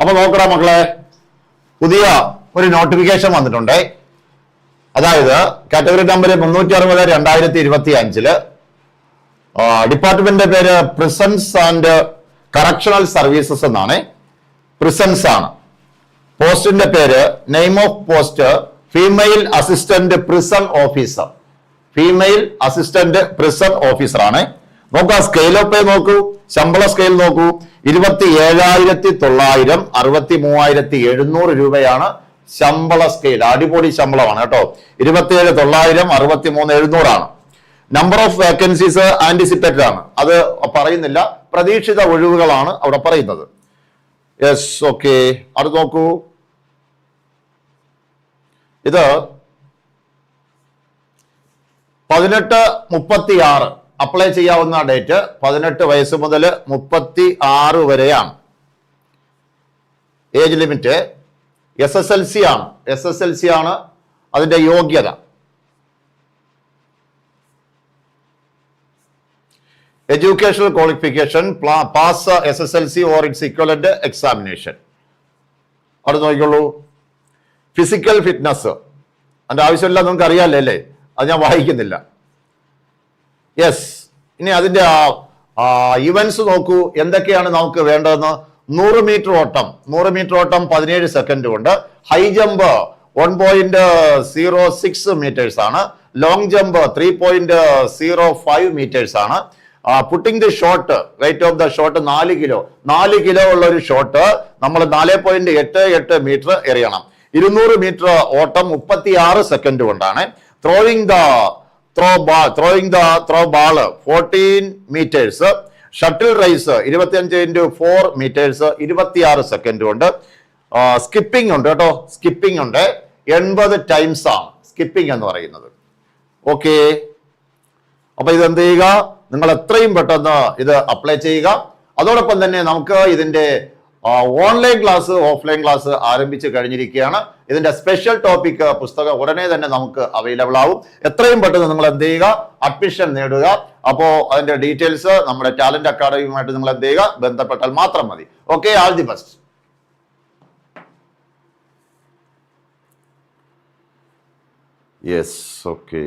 അപ്പൊ നോക്കടാ മക്കളെ പുതിയ ഒരു നോട്ടിഫിക്കേഷൻ വന്നിട്ടുണ്ട്. അതായത് കാറ്റഗറി നമ്പർ മുന്നൂറ്റി അറുപത് രണ്ടായിരത്തി ഇരുപത്തി അഞ്ചിൽ ഡിപ്പാർട്ട്മെന്റിന്റെ പേര് പ്രിസൻസ് ആൻഡ് കറക്ഷണൽ സർവീസസ് എന്നാണ്. പ്രിസൻസ് ആണ്. പോസ്റ്റിന്റെ പേര് name of post female assistant prison officer female assistant prison officer ആണ്. നോക്കുക സ്കെയിൽ ഓഫ് നോക്കൂ ശമ്പള സ്കെയിൽ നോക്കൂ. ഇരുപത്തി ഏഴായിരത്തി തൊള്ളായിരം അറുപത്തി മൂവായിരത്തി എഴുന്നൂറ് രൂപയാണ് ശമ്പള സ്കെയിൽ അടിപൊളി ശമ്പളമാണ് കേട്ടോ. ഇരുപത്തിയേഴ് തൊള്ളായിരം അറുപത്തി മൂന്ന് എഴുന്നൂറാണ്. നമ്പർ ഓഫ് വേക്കൻസീസ് ആന്റിസിപ്പേറ്റഡ് ആണ്. അത് പറയുന്നില്ല. പ്രതീക്ഷിത ഒഴിവുകളാണ് അവിടെ പറയുന്നത്. യെസ് ഓക്കെ അത് നോക്കൂ. ഇത് പതിനെട്ട് മുപ്പത്തി ആറ് അപ്ലൈ ചെയ്യാവുന്ന ഡേറ്റ് പതിനെട്ട് വയസ്സ് മുതൽ മുപ്പത്തി ആറ് വരെയാണ്. Age limit S S L C ആണ്. എസ് എസ് എൽ സി ആണ് അതിന്റെ യോഗ്യത. Educational qualification pass S S L C or its equivalent examination അവിടെ നോക്കിക്കോളൂ. ഫിസിക്കൽ ഫിറ്റ്നസ് അതിന്റെ ആവശ്യമില്ല നിങ്ങൾക്ക് അറിയാമല്ലേ അല്ലേ? അത് ഞാൻ വായിക്കുന്നില്ല. യെസ് ഇനി അതിന്റെ ഇവന്റ്സ് നോക്കൂ. എന്തൊക്കെയാണ് നമുക്ക് വേണ്ടതെന്ന്? നൂറ് മീറ്റർ ഓട്ടം. നൂറ് മീറ്റർ ഓട്ടം പതിനേഴ് സെക്കൻഡ് കൊണ്ട്. High jump one point zero six metres ആണ്. Long jump three point zero five metres ആണ്. Putting the shot rate of the shot നാല് കിലോ നാല് കിലോ ഉള്ള ഒരു ഷോട്ട് നമ്മൾ നാല് പോയിന്റ് എട്ട് എട്ട് മീറ്റർ എറിയണം. ഇരുന്നൂറ് മീറ്റർ ഓട്ടം മുപ്പത്തി ആറ് സെക്കൻഡ് കൊണ്ടാണ്. Throwing the throw ball throwing the throw ball fourteen metres shuttle race ഇരുപത്തിയഞ്ച് ഇന്റു ഫോർ മീറ്റേഴ്സ് ഇരുപത്തിയാറ് സെക്കൻഡ് കൊണ്ട് സ്കിപ്പിംഗ് ഉണ്ട് കേട്ടോ. സ്കിപ്പിംഗ് ഉണ്ട്. എൺപത് ടൈംസ് ആണ് സ്കിപ്പിംഗ് എന്ന് പറയുന്നത്. ഓക്കെ അപ്പൊ ഇത് എന്ത് ചെയ്യുക? നിങ്ങൾ എത്രയും പെട്ടെന്ന് ഇത് അപ്ലൈ ചെയ്യുക. അതോടൊപ്പം തന്നെ നമുക്ക് ഇതിന്റെ ഓൺലൈൻ ക്ലാസ് ഓഫ്ലൈൻ ക്ലാസ് ആരംഭിച്ച് കഴിഞ്ഞിരിക്കുകയാണ്. ഇതിന്റെ സ്പെഷ്യൽ ടോപ്പിക് പുസ്തകം ഉടനെ തന്നെ നമുക്ക് അവൈലബിൾ ആവും. എത്രയും പെട്ടെന്ന് നിങ്ങൾ എന്ത് ചെയ്യുക? അഡ്മിഷൻ നേടുക. അപ്പോ അതിന്റെ ഡീറ്റെയിൽസ് നമ്മുടെ ടാലന്റ് അക്കാഡമിയുമായിട്ട് നിങ്ങൾ എന്ത് ചെയ്യുക? ബന്ധപ്പെട്ടാൽ മാത്രം മതി. Okay all the best yes okay